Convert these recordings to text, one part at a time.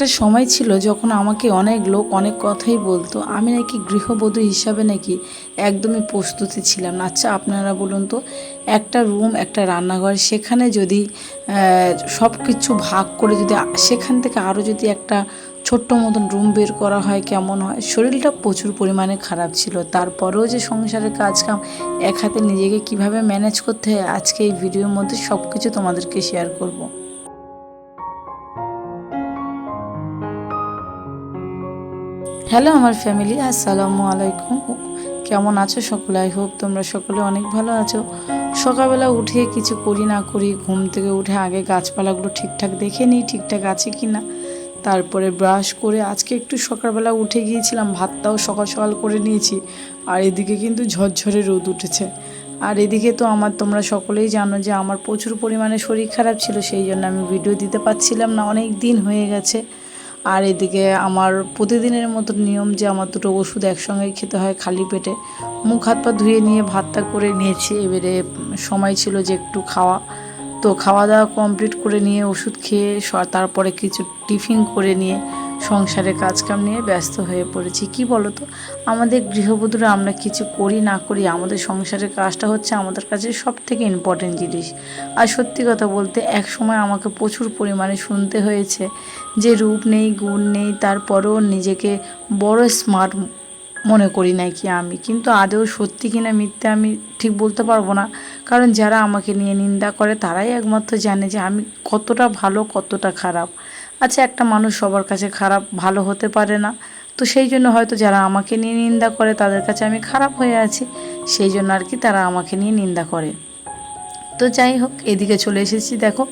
একটা সময় ছিল যখন আমাকে অনেক লোক অনেক কথাই বলতো। আমি নাকি গৃহবধূ হিসাবে নাকি একদমই প্রস্তুতি ছিলাম না। আচ্ছা আপনারা বলুন তো, একটা রুম, একটা রান্নাঘর, সেখানে যদি সব কিছু ভাগ করে যদি সেখান থেকে আরও যদি একটা ছোট্ট মতন রুম বের করা হয়, কেমন হয়? শরীরটা প্রচুর পরিমাণে খারাপ ছিল। তারপরেও যে সংসারের কাজ কাম এক হাতে নিজেকে কীভাবে ম্যানেজ করতে হয়, আজকে এই ভিডিওর মধ্যে সব কিছু তোমাদেরকে শেয়ার করব। হ্যালো আমার ফ্যামিলি, আসসালামু আলাইকুম। কেমন আছো সকলে? আই হোপ তোমরা সকলে অনেক ভালো আছো। সকালবেলা উঠে কিছু করি না করি, ঘুম থেকে উঠে আগে গাছপালাগুলো ঠিকঠাক দেখে নিই, ঠিকঠাক আছে কি না তারপরে ব্রাশ করে আজকে একটু সকালবেলা উঠে গিয়েছিলাম, ভাতটাও সকাল সকাল করে নিয়েছি। আর এদিকে কিন্তু ঝরঝরে রোদ উঠেছে। আর এদিকে তো আমার, তোমরা সকলেই জানো যে আমার প্রচুর পরিমাণে শরীর খারাপ ছিল, সেই জন্য আমি ভিডিও দিতে পারছিলাম না। অনেক দিন হয়ে গেছে। আর এদিকে আমার প্রতিদিনের মতো নিয়ম যে আমার দুটো ওষুধ একসঙ্গে খেতে হয় খালি পেটে, মুখ হাত পা ধুয়ে নিয়ে ভাতটা করে নিয়েছি। এবারে সময় ছিল যে একটু খাওয়া। তো খাওয়া দাওয়া কমপ্লিট করে নিয়ে ওষুধ খেয়ে তারপরে কিছু টিফিন করে নিয়ে সংসারে কাজকাম নিয়ে ব্যস্ত হয়ে পড়েছি। কি বলো তো আমাদের গৃহবধূরা আমরা কিছু করি না করি, আমাদের সংসারের কাজটা হচ্ছে আমাদের কাছে সব থেকে ইম্পর্টেন্ট জিনিস। আর সত্যি কথা বলতে এক সময় আমাকে প্রচুর পরিমাণে শুনতে হয়েছে যে রূপ নেই, গুণ নেই, তারপরেও নিজেকে বড় স্মার্ট মনে করি নাকি আমি। কিন্তু আদৌ সত্যি কিনা মিথ্যে আমি ঠিক বলতে পারব না। কারণ যারা আমাকে নিয়ে নিন্দা করে তারাই একমাত্র জানে যে আমি কতটা ভালো, কতটা খারাপ। আচ্ছা একটা মানুষ সবার কাছে খারাপ ভালো হতে পারে না। তো সেই জন্য হয়তো যারা আমাকে নিয়ে নিন্দা করে, তাদের কাছে আমি খারাপ হয়ে আছি। সেই জন্য আর কি তারা আমাকে নিয়ে নিন্দা করে। তো যাই হোক, এদিকে চলে এসেছি। দেখো,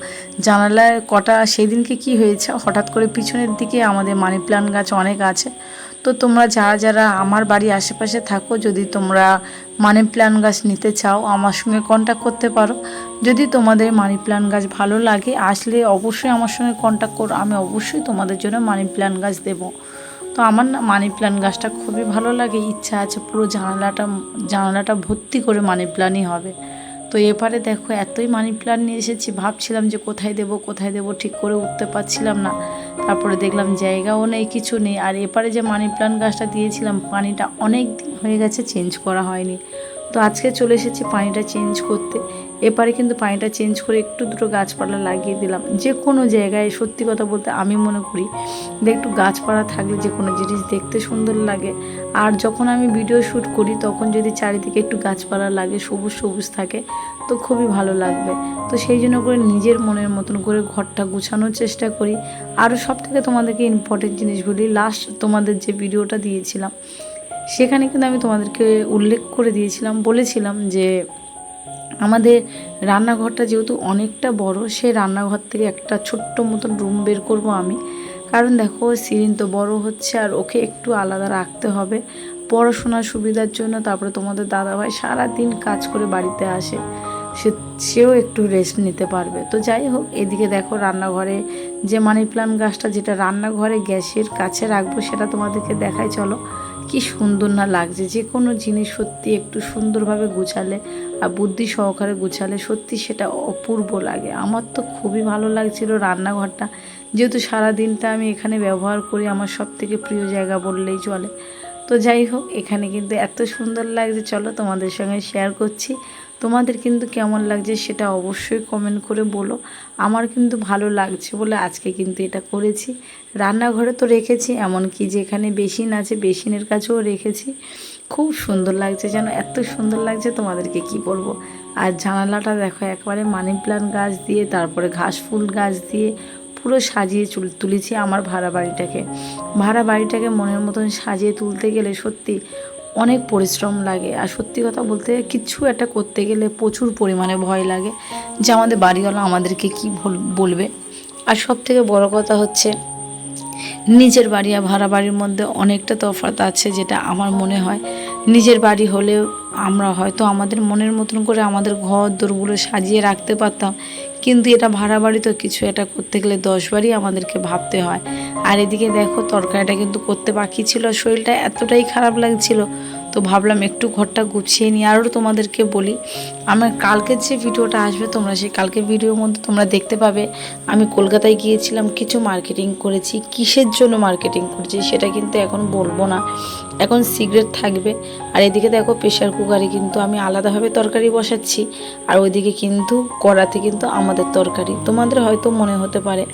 জানালায় কটা, সেদিনকে কি হয়েছে? হঠাৎ করে পিছনের দিকে আমাদের মানি প্লান্ট গাছ অনেক আছে। তো তোমরা যারা যারা আমার বাড়ি আশেপাশে থাকো, যদি তোমরা মানি প্লান্ট গাছ নিতে চাও, আমার সঙ্গে কন্ট্যাক্ট করতে পারো। যদি তোমাদের মানি প্লান্ট গাছ ভালো লাগে, আসলে অবশ্যই আমার সঙ্গে কন্ট্যাক্ট করো। আমি অবশ্যই তোমাদের জন্য মানি প্লান্ট গাছ দেবো। তো আমার না মানি প্ল্যান্ট গাছটা খুবই ভালো লাগে। ইচ্ছা আছে পুরো জানালাটা জানালাটা ভর্তি করে মানি প্ল্যানই হবে। তো এবারে দেখো এতই মানি প্ল্যান্ট নিয়ে এসেছি। ভাবছিলাম যে কোথায় দেবো কোথায় দেবো ঠিক করে উঠতে পারছিলাম না। তারপরে দেখলাম জায়গাও নেই, কিছু নেই। আর এপারে যে মানি প্ল্যান্ট গাছটা দিয়েছিলাম, পানিটা অনেক দিন হয়ে গেছে চেঞ্জ করা হয়নি। তো আজকে চলে এসেছি পানিটা চেঞ্জ করতে। এপারে কিন্তু পানিটা চেঞ্জ করে একটু দুটো গাছপালা লাগিয়ে দিলাম। যে কোনো জায়গায়, সত্যি কথা বলতে আমি মনে করি যে একটু গাছপালা থাকলে যে কোনো জিনিস দেখতে সুন্দর লাগে। আর যখন আমি ভিডিও শ্যুট করি, তখন যদি চারিদিকে একটু গাছপালা লাগে, সবুজ সবুজ থাকে, তো খুবই ভালো লাগবে। তো সেই জন্য করে নিজের মনের মতন করে ঘরটা গুছানোর চেষ্টা করি। আরও সব থেকে তোমাদেরকে ইম্পর্টেন্ট জিনিস বলি লাস্ট তোমাদের যে ভিডিওটা দিয়েছিলাম, সেখানে কিন্তু আমি তোমাদেরকে উল্লেখ করে দিয়েছিলাম, বলেছিলাম যে আমাদের রান্নাঘরটা যেহেতু অনেকটা বড় সেই রান্নাঘর থেকে একটা ছোট্ট মতন রুম বের করব আমি। কারণ দেখো সিরিন তো বড় হচ্ছে আর ওকে একটু আলাদা রাখতে হবে। পড়াশোনার সুবিধার জন্য তারপরে তোমাদের দাদাভাই সারাদিন কাজ করে বাড়িতে আসে। সে, সেও একটু রেস্ট নিতে পারবে। তো যাই হোক, এদিকে দেখো রান্নাঘরে যে মানি প্লান্ট গাছটা, যেটা রান্নাঘরে গ্যাসের কাছে রাখব সেটা তোমাদেরকে দেখাই, চলো। কি সুন্দর না লাগছে, যে কোনো জিনিস সত্যি একটু সুন্দরভাবে গুছালে আর বুদ্ধি সহকারে গুছালে সত্যি সেটা অপূর্ব লাগে। আমার তো খুবই ভালো লাগছিল রান্নাঘরটা। যেহেতু সারা দিনটা আমি এখানে ব্যবহার করি, আমার সব থেকে প্রিয় জায়গা বললেই চলে। তো যাই হোক, এখানে কিন্তু এত সুন্দর লাগছে। চলো তোমাদের সঙ্গে শেয়ার করছি। তোমাদের কিন্তু কেমন লাগছে সেটা অবশ্যই কমেন্ট করে বলো। আমার কিন্তু ভালো লাগছে বলে আজকে কিন্তু এটা করেছি। রান্নাঘরে তো রেখেছি, এমনকি যেখানে বেসিন আছে, বেসিনের কাছেও রেখেছি। খুব সুন্দর লাগছে যেন, এত সুন্দর লাগছে তোমাদেরকে কি বলব। আর জানালাটা দেখো, একবারে মানি প্লান্ট গাছ দিয়ে, তারপরে ঘাস ফুল গাছ দিয়ে পুরো সাজিয়ে তুলেছি আমার ভাড়া বাড়িটাকে। ভাড়া বাড়িটাকে মনের মতন সাজিয়ে তুলতে গেলে সত্যি অনেক পরিশ্রম লাগে। আর সত্যি কথা বলতে কিছু একটা করতে গেলে প্রচুর পরিমাণে ভয় লাগে যে আমাদের বাড়িওয়ালা আমাদেরকে কি বলবে। আর সব থেকে বড় কথা হচ্ছে নিজের বাড়ি আর ভাড়া বাড়ির মধ্যে অনেকটা তফাৎ আছে যেটা আমার মনে হয়। নিজের বাড়ি হলেও আমরা হয়তো আমাদের মনের মতন করে আমাদের ঘর দোরগুলো সাজিয়ে রাখতে পারতাম কিন্তু এটা ভাড়া বাড়ি তো কিছু, এটা করতে গেলে দশ বারই আমাদেরকে ভাবতে হয়। আর এদিকে দেখো, তরকারিটা কিন্তু করতে বাকি ছিল, শরীরটা এতটাই খারাপ লাগছিল। তো ভাবলাম একটু ঘরটা গুছিয়ে নিয়ে আরও তোমাদেরকে বলি, আমার কালকের যে ভিডিওটা আসবে তোমরা সেই কালকের ভিডিওর মধ্যে তোমরা দেখতে পাবে। আমি কলকাতায় গিয়েছিলাম, কিছু মার্কেটিং করেছি, কিসের জন্য মার্কেটিং করেছি সেটা কিন্তু এখন বলব না। এখন সিগারেট থাকবে। আর এদিকে দেখো প্রেশার কুকারে কিন্তু আমি আলাদাভাবে তরকারি বসাচ্ছি। আর ওইদিকে কিন্তু কড়াতে কিন্তু আমাদের তরকারি। তোমাদের হয়তো মনে হতে পারে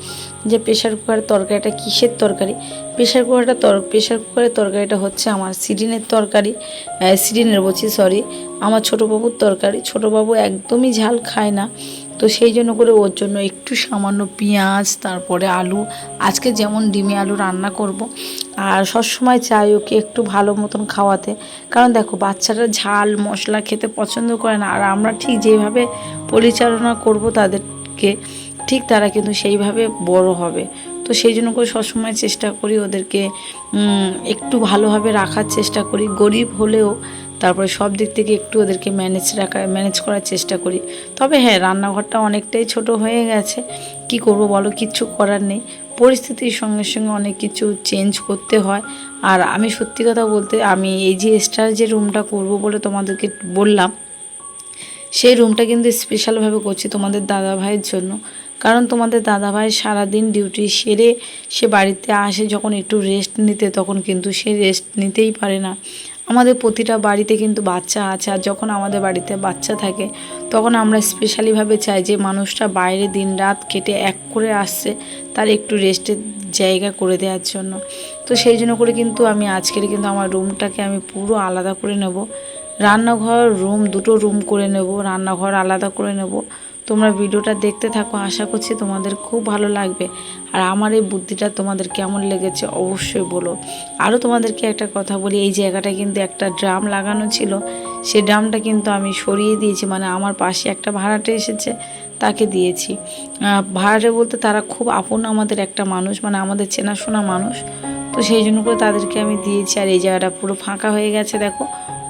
যে প্রেশার কুকারের তরকারিটা কিসের তরকারি? প্রেশার কুকারটা তর প্রেশার কুকারের তরকারিটা হচ্ছে আমার সিডিনের তরকারি সিডিনের বলছি সরি আমার ছোটো বাবুর তরকারি। ছোটো বাবু একদমই ঝাল খায় না। তো সেই জন্য করে ওর জন্য একটু সামান্য পেঁয়াজ, তারপরে আলু। আজকে যেমন ডিমে আলু রান্না করব আর সবসময় চাই ওকে একটু ভালো মতন খাওয়াতে। কারণ দেখো, বাচ্চারা ঝাল, মশলা খেতে পছন্দ করে না। আর আমরা ঠিক যেভাবে পরিচালনা করব তাদেরকে, ঠিক তারা কিন্তু সেইভাবে বড় হবে। তো সেই জন্য করে সবসময় চেষ্টা করি ওদেরকে একটু ভালোভাবে রাখার চেষ্টা করি। গরিব হলেও তারপরে সব দিক থেকে একটু ওদেরকে ম্যানেজ রাখা ম্যানেজ করার চেষ্টা করি। তবে হ্যাঁ রান্নাঘরটা অনেকটাই ছোট হয়ে গেছে। কি করব বলো? কিচ্ছু করার নেই। পরিস্থিতির সঙ্গে সঙ্গে অনেক কিছু চেঞ্জ করতে হয়। আর আমি সত্যি কথা বলতে, আমি এই যে এক্সট্রা যে রুমটা করব বলে তোমাদেরকে বললাম, সেই রুমটা কিন্তু স্পেশালভাবে করছি তোমাদের দাদা ভাইয়ের জন্য। কারণ তোমাদের দাদা ভাই সারাদিন ডিউটি সেরে সে বাড়িতে আসে, যখন একটু রেস্ট নিতে, তখন কিন্তু সে রেস্ট নিতেই পারে না। আমাদের প্রতিটা বাড়িতে কিন্তু বাচ্চা আছে আর যখন আমাদের বাড়িতে বাচ্চা থাকে, তখন আমরা স্পেশালিভাবে চাই যে মানুষটা বাইরে দিন রাত কেটে এক করে আসছে, তার একটু রেস্টের জায়গা করে দেওয়ার জন্য। তো সেই জন্য করে কিন্তু আমি আজকের কিন্তু আমার রুমটাকে আমি পুরো আলাদা করে নেব। রান্নাঘর রুম দুটো রুম করে নেব, রান্নাঘর আলাদা করে নেব। তোমরা ভিডিওটা দেখতে থাকো, আশা করছি তোমাদের খুব ভালো লাগবে। আর আমার এই বুদ্ধিটা তোমাদের কেমন লেগেছে অবশ্যই বলো। আরও তোমাদেরকে একটা কথা বলি, এই জায়গাটায় কিন্তু একটা ড্রাম লাগানো ছিল। সেই ড্রামটা কিন্তু আমি সরিয়ে দিয়েছি মানে আমার পাশে একটা ভাড়াটে এসেছে, তাকে দিয়েছি। ভাড়াটে বলতে তারা খুব আপন আমাদের একটা মানুষ মানে আমাদের চেনাশোনা মানুষ। তো সেই জন্য করে তাদেরকে আমি দিয়েছি, আর এই জায়গাটা পুরো ফাঁকা হয়ে গেছে, দেখো।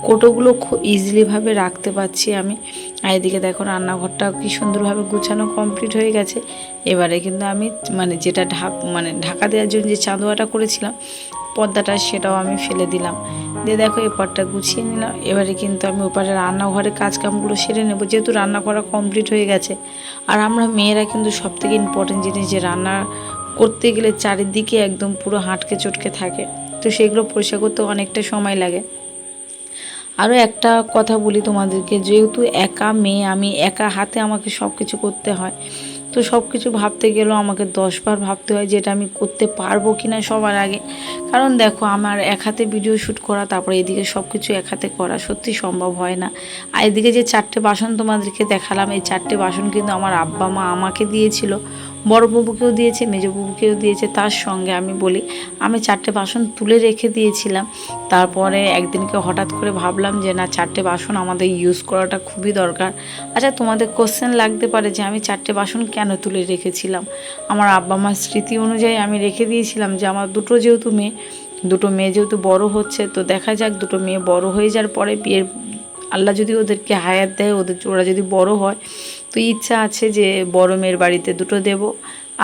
কোটোগুলো খুব ইজিলিভাবে রাখতে পারছি আমি। আর এদিকে দেখো রান্নাঘরটা কি সুন্দরভাবে গুছানো কমপ্লিট হয়ে গেছে। এবারে কিন্তু আমি মানে যেটা ঢাক মানে ঢাকা দেওয়ার জন্য যে চাঁদোয়াটা করেছিলাম, পর্দাটা সেটাও আমি ফেলে দিলাম। দিয়ে দেখো এপারটা গুছিয়ে নিলাম। এবারে কিন্তু আমি ওপারে রান্নাঘরে কাজকামগুলো সেরে নেব। যেহেতু রান্না করা কমপ্লিট হয়ে গেছে। আর আমরা মেয়েরা কিন্তু সব থেকে ইম্পর্টেন্ট জিনিস যে রান্না করতে গেলে চারিদিকে একদম পুরো হাঁটকে চটকে থাকে। তো সেগুলো পরিষ্কার করতে অনেকটা সময় লাগে। আরও একটা কথা বলি তোমাদেরকে, যেহেতু একা মেয়ে, আমি একা হাতে আমাকে সব কিছু করতে হয়। তো সব কিছু ভাবতে গেলেও আমাকে দশবার ভাবতে হয় যেটা আমি করতে পারব কি না সবার আগে। কারণ দেখো, আমার এক হাতে ভিডিও শ্যুট করা, তারপরে এদিকে সব কিছু এক হাতে করা সত্যি সম্ভব হয় না। আর এদিকে যে চারটে বাসন তোমাদেরকে দেখালাম, এই চারটে বাসন কিন্তু আমার আব্বা মা আমাকে দিয়েছিল। বড় বাবুকেও দিয়েছে মেজো বাবুকেও দিয়েছে, তার সঙ্গে আমি বলি, আমি চারটে বাসন তুলে রেখে দিয়েছিলাম। তারপরে একদিনকে হঠাৎ করে ভাবলাম যে, না, চারটে বাসন আমাদের ইউজ করাটা খুবই দরকার। আচ্ছা তোমাদের কোশ্চেন লাগতে পারে যে, আমি চারটে বাসন কেন তুলে রেখেছিলাম? আমার আব্বা মার স্মৃতি অনুযায়ী আমি রেখে দিয়েছিলাম যে, আমার দুটো যেহেতু মেয়ে, দুটো মেয়ে যেহেতু বড় হচ্ছে, তো দেখা যাক দুটো মেয়ে বড় হয়ে যাওয়ার পরে বিয়ের, আল্লাহ যদি ওদেরকে হায়াত দেয়, ওদের, ওরা যদি বড় হয় তো ইচ্ছা আছে যে বড় মেয়ের বাড়িতে দুটো দেব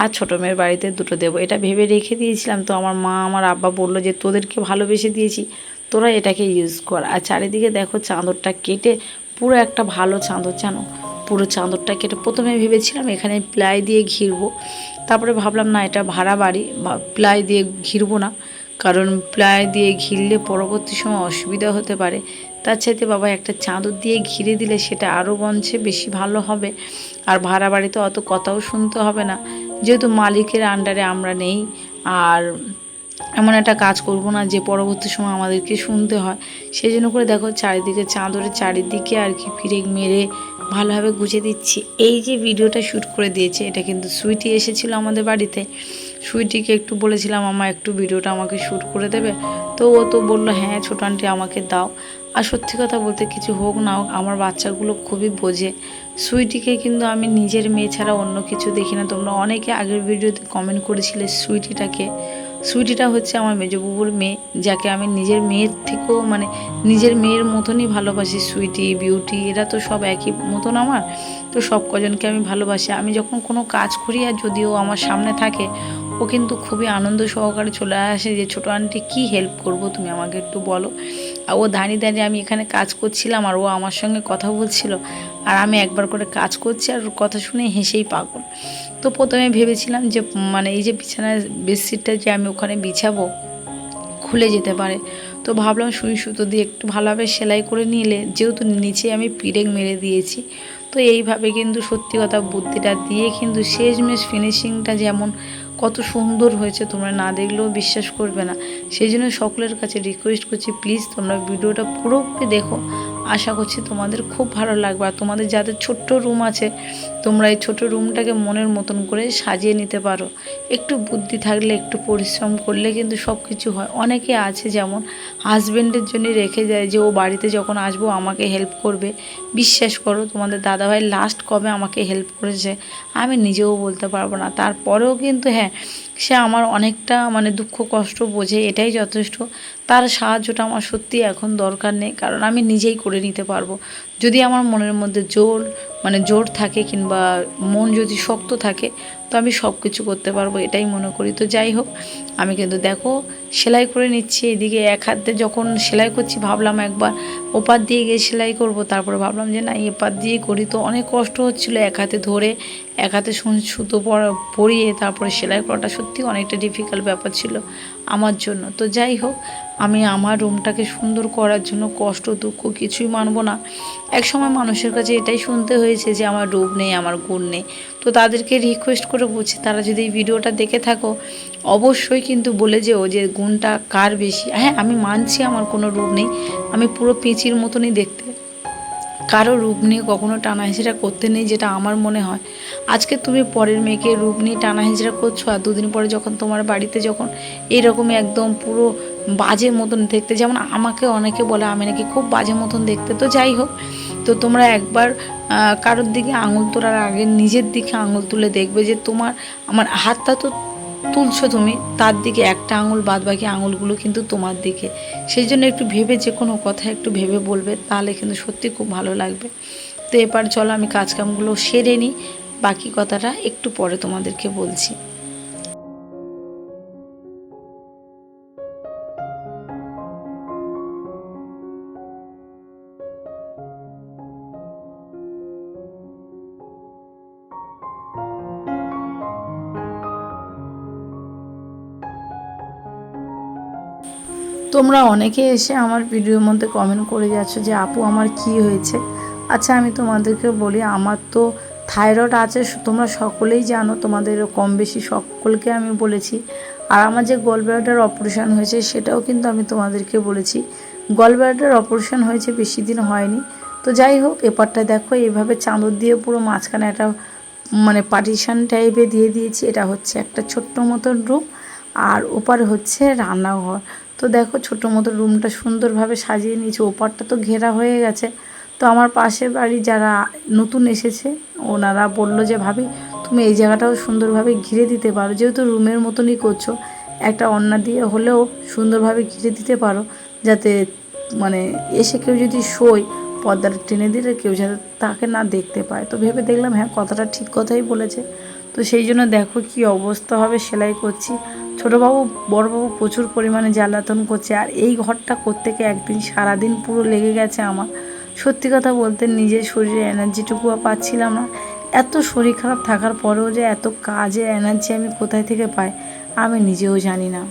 আর ছোটো মেয়ের বাড়িতে দুটো দেবো। এটা ভেবে রেখে দিয়েছিলাম তো আমার মা, আমার আব্বা বলল যে, তোদেরকে ভালোবেসে দিয়েছি, তোরা এটাকে ইউজ কর। আর চারিদিকে দেখো চাদরটা কেটে পুরো একটা ভালো চাদর, জানো? পুরো চাদরটা কেটে প্রথমে ভেবেছিলাম এখানে প্লাই দিয়ে ঘিরবো। তারপরে ভাবলাম, না, এটা ভাড়া বাড়ি প্লাই দিয়ে ঘিরবো না। কারণ প্লাই দিয়ে ঘিরলে পরবর্তী সময় অসুবিধা হতে পারে। তার চাইতে বাবা একটা চাদর দিয়ে ঘিরে দিলে সেটা আরও বঞ্চে বেশি ভালো হবে। আর ভাড়া বাড়িতে অত কথাও শুনতে হবে না। যেহেতু মালিকের আন্ডারে আমরা নেই, আর এমন একটা কাজ করব না যে পরবর্তী সময় আমাদেরকে শুনতে হয়। সেই জন্য করে দেখো চারিদিকে চাদরের চারিদিকে আর কি ফিরে মেরে ভালোভাবে গুছিয়ে দিচ্ছি। এই যে ভিডিওটা শ্যুট করে দিয়েছে, এটা কিন্তু সুইটি এসেছিল আমাদের বাড়িতে। সুইটিকে একটু বলেছিলাম, আমার একটু ভিডিওটা আমাকে শ্যুট করে দেবে। তো ও তো বলল হ্যাঁ ছোট আন্টি, আমাকে দাও। আর সত্যি কথা বলতে কিছু হোক না হোক, আমার বাচ্চাগুলো খুবই বোঝে। সুইটিকে কিন্তু আমি নিজের মেয়ে ছাড়া অন্য কিছু দেখি না। তোমরা অনেকে আগের ভিডিওতে কমেন্ট করেছিলে সুইটিটাকে। সুইটিটা হচ্ছে আমার মেজবাবুর মেয়ে, যাকে আমি নিজের মেয়ের থেকেও মানে নিজের মেয়ের মতনই ভালোবাসি। সুইটি, বিউটি, এরা তো সব একই মতন আমার। তো সব কজনকে আমি ভালোবাসি। আমি যখন কোনো কাজ করি আর যদিও আমার সামনে থাকে ও কিন্তু খুবই আনন্দ সহকারে চলে আসে যে, ছোটো আন্টি, কী হেল্প করব তুমি আমাকে একটু বলো? আর ও দাঁড়িয়ে দাঁড়িয়ে আমি এখানে কাজ করছিলাম আর ও আমার সঙ্গে কথা বলছিল। আর আমি একবার করে কাজ করছি আর কথা শুনে হেসেই পাগল। তো প্রথমে ভেবেছিলাম যে মানে এই যে বিছানার বেডশিটটা যে আমি ওখানে বিছাবো, খুলে যেতে পারে। তো ভাবলাম সুই সুতো দিয়ে একটু ভালোভাবে সেলাই করে নিলে, যেহেতু নিচে আমি পিরেক মেরে দিয়েছি, তো এইভাবে কিন্তু সত্যি কথা বুদ্ধিটা দিয়ে কিন্তু শেষমেশ ফিনিশিংটা যেমন কত সুন্দর হয়েছে, তোমরা না দেখলেও বিশ্বাস করবে না। সেই জন্য সকলের কাছে রিকোয়েস্ট করছি প্লিজ তোমরা ভিডিওটা পুরোপুরি দেখো। আশা করছি তোমাদের খুব ভালো লাগবে। আর তোমাদের যাদের ছোট্ট রুম আছে, তোমরা এই ছোট রুমটাকে মনের মতন করে সাজিয়ে নিতে পারো। একটু বুদ্ধি থাকলে, একটু পরিশ্রম করলে কিন্তু সব কিছু হয়। অনেকে আছে যেমন হাজব্যান্ডের জন্য রেখে যায় যে, ও বাড়িতে যখন আসব, আমাকে হেল্প করবে। বিশ্বাস করো, তোমাদের দাদাভাই লাস্ট কবে আমাকে হেল্প করেছে, আমি নিজেও বলতে পারব না। তারপরেও কিন্তু হ্যাঁ সে আমার অনেকটা মানে দুঃখ, কষ্ট বোঝে, এটাই যথেষ্ট। তার সাহায্যটা আমার সত্যি এখন দরকার নেই, কারণ আমি নিজেই করে নিতে পারব। যদি আমার মনের মধ্যে জোর মানে জোর থাকে কিংবা মন যদি শক্ত থাকে তো আমি সব কিছু করতে পারব, এটাই মনে করি। তো যাই হোক, আমি কিন্তু দেখো, সেলাই করে নিচ্ছি। এদিকে এক হাতে যখন সেলাই করছি, ভাবলাম একবার ওপার দিয়ে গিয়ে সেলাই করব। তারপরে ভাবলাম যে না, এপার দিয়ে করি। তো অনেক কষ্ট হচ্ছিল এক হাতে ধরে, এক হাতে সুন- সুতো পরা- পরিয়ে তারপরে সেলাই করাটা সত্যি অনেকটা ডিফিকাল্ট ব্যাপার ছিল আমার জন্য। তো যাই হোক আমি আমার রুমটাকে সুন্দর করার জন্য কষ্ট, দুঃখ কিছুই মানব না। এক সময় মানুষের কাছে এটাই শুনতে হয়েছে যে আমার রূপ নেই, আমার গুণ নেই। তো তাদেরকে রিকোয়েস্ট করে বলছি, তারা যদি এই ভিডিওটা দেখে থাকো, অবশ্যই কিন্তু বলে যেও যে গুণটা কার বেশি? হ্যাঁ আমি মানছি আমার কোনো রূপ নেই, আমি পুরো পেঁচির মতনই দেখতে। কারও রূপ নিয়ে কখনো টানা হেঁচড়া করতে নেই যেটা আমার মনে হয়। আজকে তুমি পরের মেয়েকে রূপ নিয়ে টানা হেঁচড়া করছ, আর দুদিন পরে যখন তোমার বাড়িতে যখন এইরকমই একদম পুরো বাজে মতন দেখতে। যেমন আমাকে অনেকে বলে, আমি নাকি খুব বাজে মতন দেখতে। তো যাই হোক, তো তোমরা একবার কারোর দিকে আঙুল তোলার আগে নিজের দিকে আঙুল তুলে দেখবে যে তোমার, আমার হাতটা তো তুলছো তুমি, তার দিকে একটা আঙুল বাদ বাকি আঙুলগুলো কিন্তু তোমার দিকে। সেই জন্য একটু ভেবে যে কোনো কথা একটু ভেবে বলবে, তাহলে কিন্তু সত্যি খুব ভালো লাগবে। তো এবার চলো আমি কাজকামগুলো সেরে নিই, বাকি কথাটা একটু পরে তোমাদেরকে বলছি। তোমরা অনেকে এসে আমার ভিডিওর মধ্যে কমেন্ট করে যাচ্ছ যে, আপু, আমার কি হয়েছে? আচ্ছা আমি তোমাদেরকে বলি, আমার তো থাইরয়েড আছে তোমরা সকলেই জানো, তোমাদের কম বেশি সকলকে আমি বলেছি। আর আমার যে গলব্লাডার অপারেশন হয়েছে, সেটাও কিন্তু আমি তোমাদেরকে বলেছি। গলব্লাডার অপারেশন হয়েছে, বেশি দিন হয়নি। তো যাই হোক, এপারটা দেখো, এইভাবে চাঁদর দিয়ে পুরো মাঝখানে একটা মানে পার্টিশন টাইপে দিয়ে দিয়েছি। এটা হচ্ছে একটা ছোট্ট মতন রুম আর ওপারে হচ্ছে রান্নাঘর। তো দেখো ছোটো মতো রুমটা সুন্দরভাবে সাজিয়ে নিয়েছে। ওপারটা তো ঘেরা হয়ে গেছে। তো আমার পাশের বাড়ি যারা নতুন এসেছে, ওনারা বলল যে, ভাবি, তুমি এই জায়গাটাও সুন্দরভাবে ঘিরে দিতে পারো। যেহেতু রুমের মতনই করছ, একটা অন্না দিয়ে হলেও সুন্দরভাবে ঘিরে দিতে পারো। যাতে মানে এসে কেউ যদি শোয়, পর্দাটা টেনে দিলে কেউ যাতে তাকে না দেখতে পায়। তো ভেবে দেখলাম হ্যাঁ কথাটা ঠিক কথাই বলেছে। তো সেই জন্য দেখো কি অবস্থা হবে, সেলাই করছি। ছোটোবাবু, বড়বাবু প্রচুর পরিমাণে জ্বালাতন করছে আর এই ঘরটা করতে একদিন সারাদিন পুরো লেগে গেছে আমার। সত্যি কথা বলতে নিজের শরীরে এনার্জিটুকুও পাচ্ছিলাম না। এত শরীর খারাপ থাকার পরেও যে এত কাজের এনার্জি আমি কোথায় থেকে পাই, আমি নিজেও জানি না।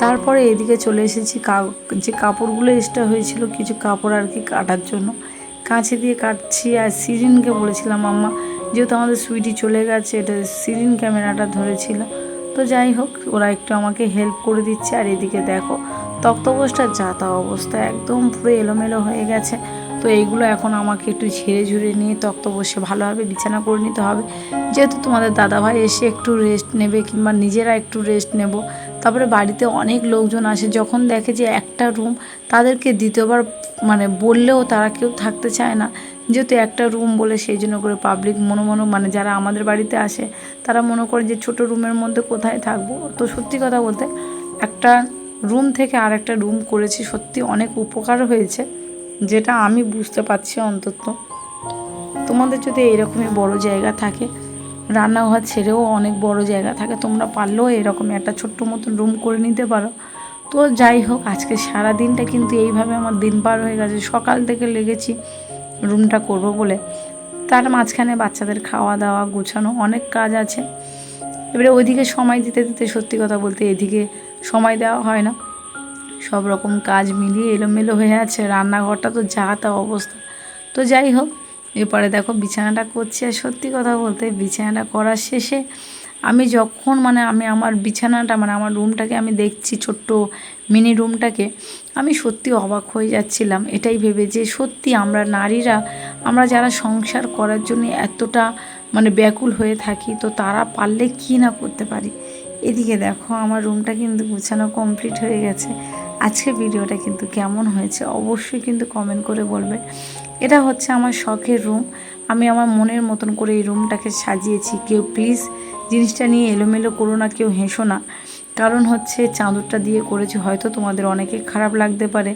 তারপরে এদিকে চলে এসেছি যে কাপড়গুলো এক্সট্রা হয়েছিল কিছু কাপড় আর কি কাটার জন্য। কাঁচি দিয়ে কাটছি আর সিরিনকে বলেছিলাম, আম্মা যেহেতু আমাদের সুইটি চলে গেছে, এটা সিরিন ক্যামেরাটা ধরেছিল। তো যাই হোক, ওরা একটু আমাকে হেল্প করে দিচ্ছে, আর এদিকে দেখো, তক্তপোষটা যাতা অবস্থা, একদম পুরো এলোমেলো হয়ে গেছে। তো এইগুলো এখন আমাকে একটু ঝেড়ে ঝুড়ে নিয়ে তক্ত বসে ভালোভাবে বিছানা করে নিতে হবে। যেহেতু তোমাদের দাদাভাই এসে একটু রেস্ট নেবে, কিংবা নিজেরা একটু রেস্ট নেব। তারপরে বাড়িতে অনেক লোকজন আসে, যখন দেখে যে একটা রুম তাদেরকে দ্বিতীয়বার মানে বললেও তারা কেউ থাকতে চায় না। যেহেতু একটা রুম বলে সেই জন্য করে পাবলিক মনে মনে মানে যারা আমাদের বাড়িতে আসে, তারা মনে করে যে ছোট রুমের মধ্যে কোথায় থাকব। তো সত্যি কথা বলতে একটা রুম থেকে আর একটা রুম করেছি সত্যি অনেক উপকার হয়েছে, যেটা আমি বুঝতে পারছি অন্তত। তোমাদের যদি এরকমই বড় জায়গা থাকে, রান্নাঘর ছেড়েও অনেক বড় জায়গা থাকে, তোমরা পারলেও এরকম একটা ছোট্ট মতন রুম করে নিতে পারো। তো যাই হোক, আজকে সারা দিনটা কিন্তু এইভাবে আমার দিন পার হয়ে গেছে। সকাল থেকে লেগেছি রুমটা করব বলে তার মাঝখানে বাচ্চাদের খাওয়া দাওয়া গোছানো অনেক কাজ আছে। এবারে ওইদিকে সময় দিতে দিতে সত্যি কথা বলতে এদিকে সময় দেওয়া হয় না। সব রকম কাজ মিলিয়ে এলোমেলো হয়ে আছে, রান্নাঘরটা তো যা তা অবস্থা। তো যাই হোক, এরপরে দেখো বিছানাটা করছি আর সত্যি কথা বলতে বিছানাটা করার শেষে আমি যখন মানে আমি আমার বিছানাটা মানে আমার রুমটাকে আমি দেখছি ছোট্ট মিনি রুমটাকে আমি সত্যি অবাক হয়ে যাচ্ছিলাম এটাই ভেবে যে সত্যি আমরা নারীরা, আমরা যারা সংসার করার জন্য এতটা মানে ব্যাকুল হয়ে থাকি, তো তারা পারলে কি না করতে পারি? এদিকে দেখো আমার রুমটা কিন্তু গুছানো কমপ্লিট হয়ে গেছে। আজকের ভিডিওটা কিন্তু কেমন হয়েছে অবশ্যই কিন্তু কমেন্ট করে বলবে। এটা হচ্ছে আমার শখের রুম আমি আমার মনের মতন করে এই রুমটাকে সাজিয়েছি। কেউ প্লিজ জিনিসটা নিয়ে এলোমেলো করো না, কেউ হেসো না। কারণ হচ্ছে চাদরটা দিয়ে করেছি, হয়তো তোমাদের অনেকে খারাপ লাগতে পারে।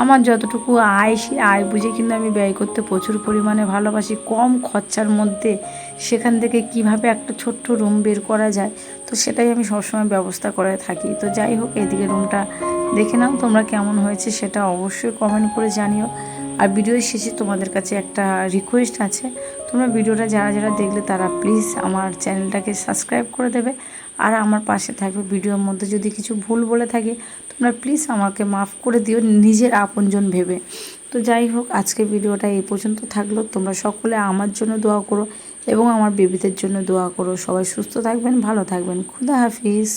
আমার যতটুকু আয়, সে আয় বুঝে কিন্তু আমি ব্যয় করতে প্রচুর পরিমাণে ভালোবাসি। কম খরচার মধ্যে সেখান থেকে কীভাবে একটা ছোট্ট রুম বের করা যায়, তো সেটাই আমি সবসময় ব্যবস্থা করে থাকি। তো যাই হোক, এদিকে রুমটা দেখে নাও, তোমরা কেমন হয়েছে সেটা অবশ্যই কমেন্ট করে জানিও। আর ভিডিওর শেষে তোমাদের কাছে একটা রিকোয়েস্ট আছে তোমরা ভিডিওটা যারা যারা দেখলে তারা প্লিজ আমার চ্যানেলটাকে সাবস্ক্রাইব করে দেবে। আর আমার পাশে থাকবে ভিডিওর মধ্যে যদি কিছু ভুল বলে থাকে, তোমরা প্লিজ আমাকে মাফ করে দিও নিজের আপনজন ভেবে। তো যাই হোক, আজকে ভিডিওটা এই পর্যন্ত থাকল। তোমরা সকলে আমার জন্য দোয়া করো এবং আমার বেবিদের জন্য দোয়া করো। সবাই সুস্থ থাকবেন, ভালো থাকবেন। খুদা হাফিজ।